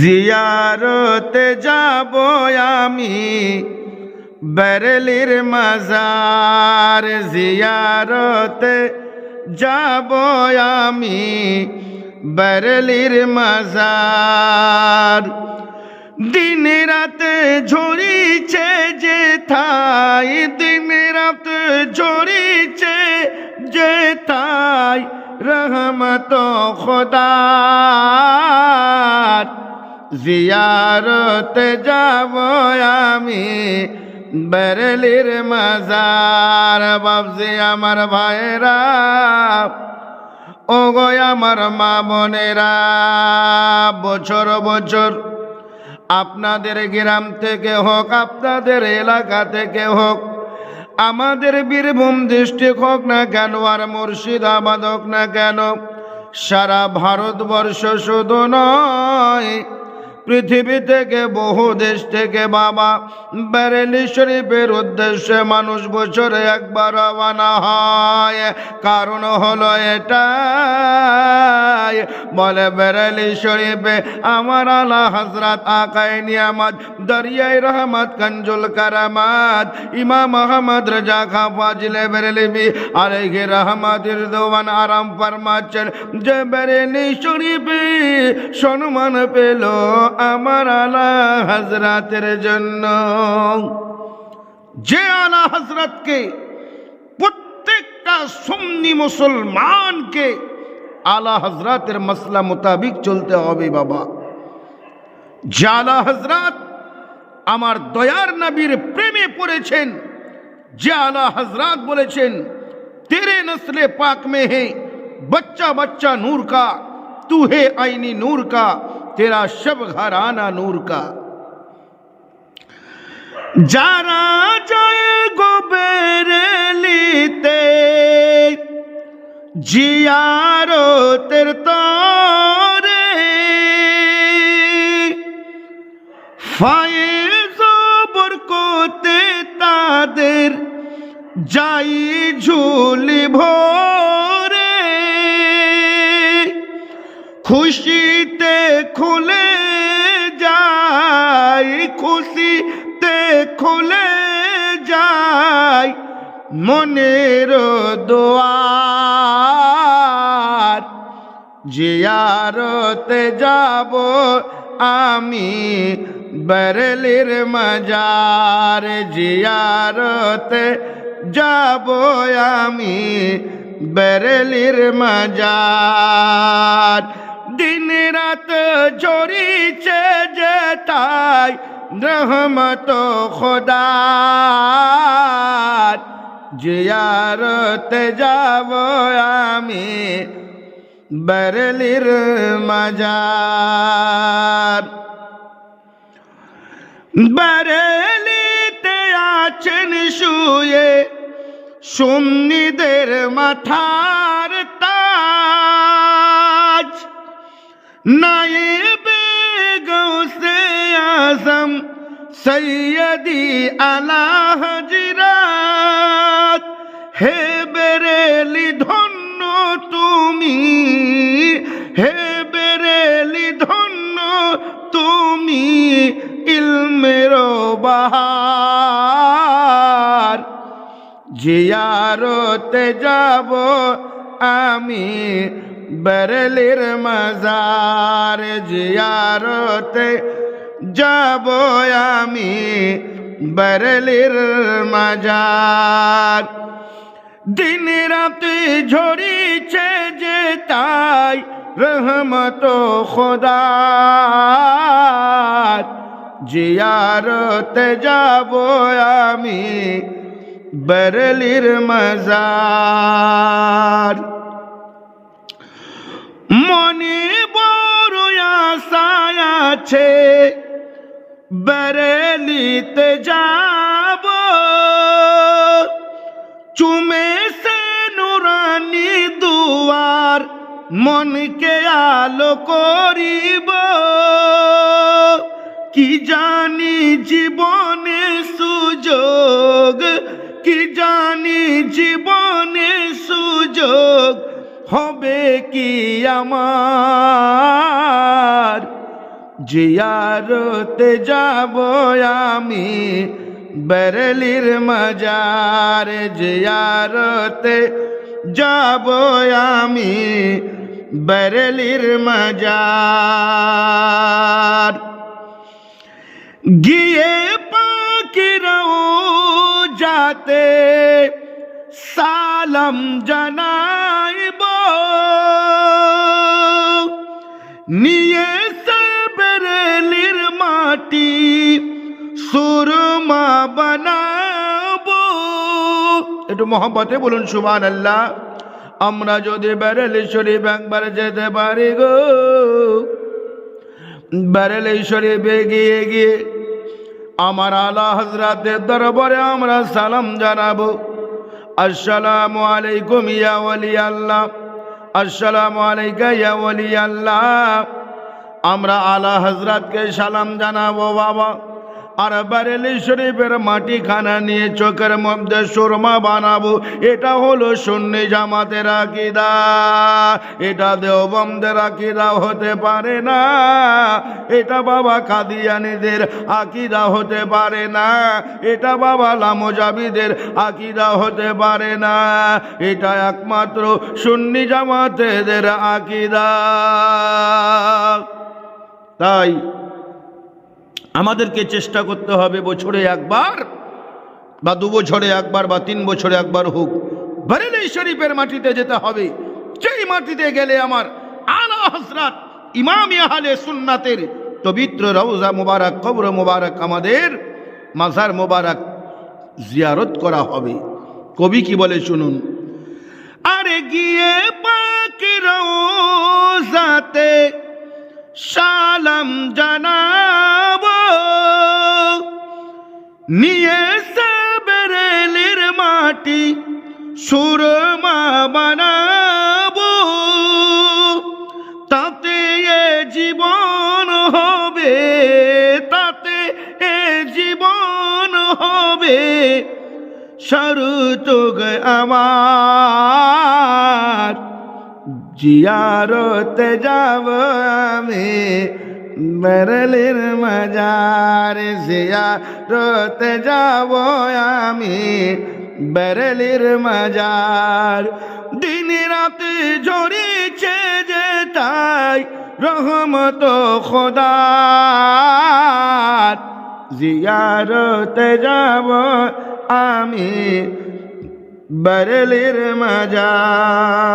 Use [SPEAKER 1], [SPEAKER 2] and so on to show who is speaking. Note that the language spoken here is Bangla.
[SPEAKER 1] জিয়ারতে যাব আমি বেরেলির মাজার। জিয়ারতে যাব আমি বেরেলির মাজার। দিন রাতে ঝরিছে যে থাই দিন রাত ঝরিছে যে থাই, রহমত খোদার জিয়ারতে যাব আমি বেরেলির মাজার। বাবজি আমার ভাইরা ও গো আমার মা বোনেরা, বছর বছর আপনাদের গ্রাম থেকে হোক, আপনাদের এলাকা থেকে হোক, আমাদের বীরভূম ডিস্ট্রিক্ট হোক না কেন, আর মুর্শিদাবাদ হোক না কেন, সারা ভারতবর্ষ শুধু নয় পৃথিবী থেকে বহু দেশ থেকে বাবা বেরেলি শরীফের উদ্দেশ্যে মানুষ বছরে একবার রওনা হয়। কারণ হলো এটাই। বলে বেরেলি শরীফে আমার আলা হজরত আকায় নিয়ামত দরিয়াই রহমত, কঞ্জুল কারামাত, ইমাম আহমদ রাজা খা ফাজিলে বেরেলিবি আলাইহি রহমতের দোয়ান আরাম ফরমাচ্ছেন। যে বেরেলি শরীফে সম্মান পেল আমার আলা হজরতের জন্য যে আলা হজরতকে প্রত্যেকটা সুন্নি মুসলমানকে আলা হজরতের মসলা মোতাবিক চলতে হবে বাবা যে আলা হজরত আমার দয়ার নবীর প্রেমে পড়েছেন যে আলা হজরত বলেছেন তেরে নসলে পাক মে হে बच्चा बच्चा नूर का तू है आईनी नूर का तेरा शब घराना नूर का যারা জয় গোবেরেলিতে জিয়ারতের তরে ফায়েজ বরকতে তাদের যাই ঝুলি ভরে খুশিতে খুশিতে খুলে যায় মনের দোয়ার। জিয়ারতে যাব আমি বেরেলির মজার। জিয়ারতে যাব আমি বেরেলির মজার। দিন রাত জড়িছে যে রহমত খোদার, জিয়ারতে যাব আমি বেরেলির মজার। বেরেলিতে আছেন শুয়ে সুন্নিদের মাথার তাজ। নায়েবে গৌসে আজম সৈয়দি আলা হজরাত হে বেরেলি ধন্য তুমি হে বেরেলি ধন্য তুমি ইলমের বাহার জিয়ারতে যাব আমি বেরেলির মজার জিয়ারতে যাব আমি বেরেলির মজার। দিন রাতে ঝরিছে যে তাই রহমত খোদার। জিয়ারতে যাব আমি বেরেলির মজার। আছে বেরেলিতে যাব। চুমে সে নুরানি দুয়ার, মনকে আলো করিব। কি জানি জীবনে সুযোগ, কি জানি জীবনে সুযোগ, হবে কি আমার? জিয়ারতে যাব আমি বেরলির মজার, জিয়ারতে যাব আমি বেরলির মজার। গিয়ে পাখিরাও যাতে সালাম জানাইব। নিয়ে মাটি সুরমা বানাবো। একটু মোহাম্মতে বলুন সুবান আল্লাহ আমরা যদি শরীফ একবার যেতে পারি গো। বেরেলি শরীফে গিয়ে আমার আলা হজরাতের দরবারে আমরা সালাম জানাব। আসসালামু আলাইকুম ইয়া ওয়ালি আল্লাহ আসসালামু আলাইকা ইয়া ওয়ালি আল্লাহ আমরা আলা হজরতকে সালাম জানাব, বাবা। আর বারেলি শরীফের মাটি খানা নিয়ে চোখের মধ্যে সুরমা বানাবো। এটা হলো সুন্নি জামাতের আকিদা। এটা দেওবন্দের আকিদা হতে পারে না। এটা বাবা কাদিয়ানিদের আকিদা হতে পারে না। এটা বাবা লামোজাবিদের আকিদা হতে পারে না। এটা একমাত্র সুন্নি জামাতেদের আকিদা। তাই আমাদেরকে চেষ্টা করতে হবে বছরে একবার বা দু বছরে একবার বা তিন বছরে একবার হোক। বারেলি শরীফের মাটিতে যেতে হবে। যেই মাটিতে গেলে আমার আলা হজরত ইমাম আহলে সুন্নাতের পবিত্র রওজা মুবারক, কবর মুবারক আমাদের মাজার মুবারক জিয়ারত করা হবে। কবি কি বলে শুনুন? আরে গিয়ে পাকি রওজাতে সালাম জানাব। নিয়ে সাবেরেলির মাটি সুরমা বানাব। তাতে এ জীবন হবে, তাতে এ জীবন হবে। সরু সরুতুগ আমার। জিয়ারতে যাব আমি বেরলির মজার জিয়ারতে যাব আমি বেরলির মজার দিন রাতে ঝরিছে যে তাই রহমত খোদার জিয়ারতে যাব আমি বেরলির মজার